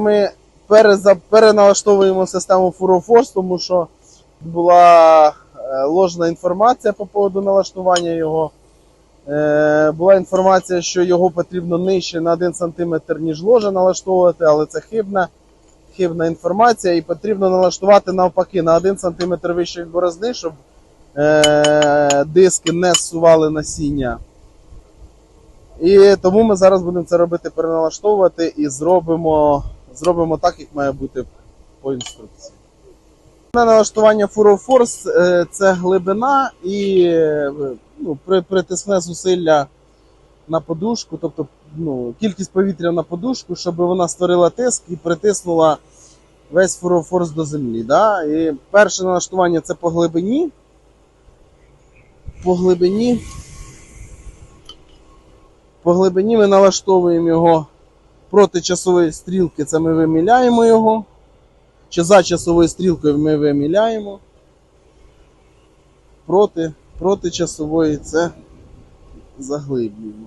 Ми переналаштовуємо систему Furoforce, тому що була е, ложна інформація по поводу налаштування його. Е, Була інформація, що його потрібно нижче на 1 см, ніж ложа налаштовувати, але це хибна, хибна інформація, і потрібно налаштувати навпаки на 1 см вище борозни, щоб е, диски не зсували насіння. І тому ми зараз будемо це робити, переналаштовувати і зробимо, зробимо так, як має бути по інструкції. На налаштування Furoforce е, це глибина і е, ну, притисне зусилля на подушку, тобто ну, кількість повітря на подушку, щоб вона створила тиск і притиснула весь Furoforce до землі. Да? І перше налаштування це по глибині. По глибині. По глибині ми налаштовуємо його проти часової стрілки, це ми виміляємо його. Чи за часовою стрілкою ми виміляємо. Проти, проти часової це заглиблюємо.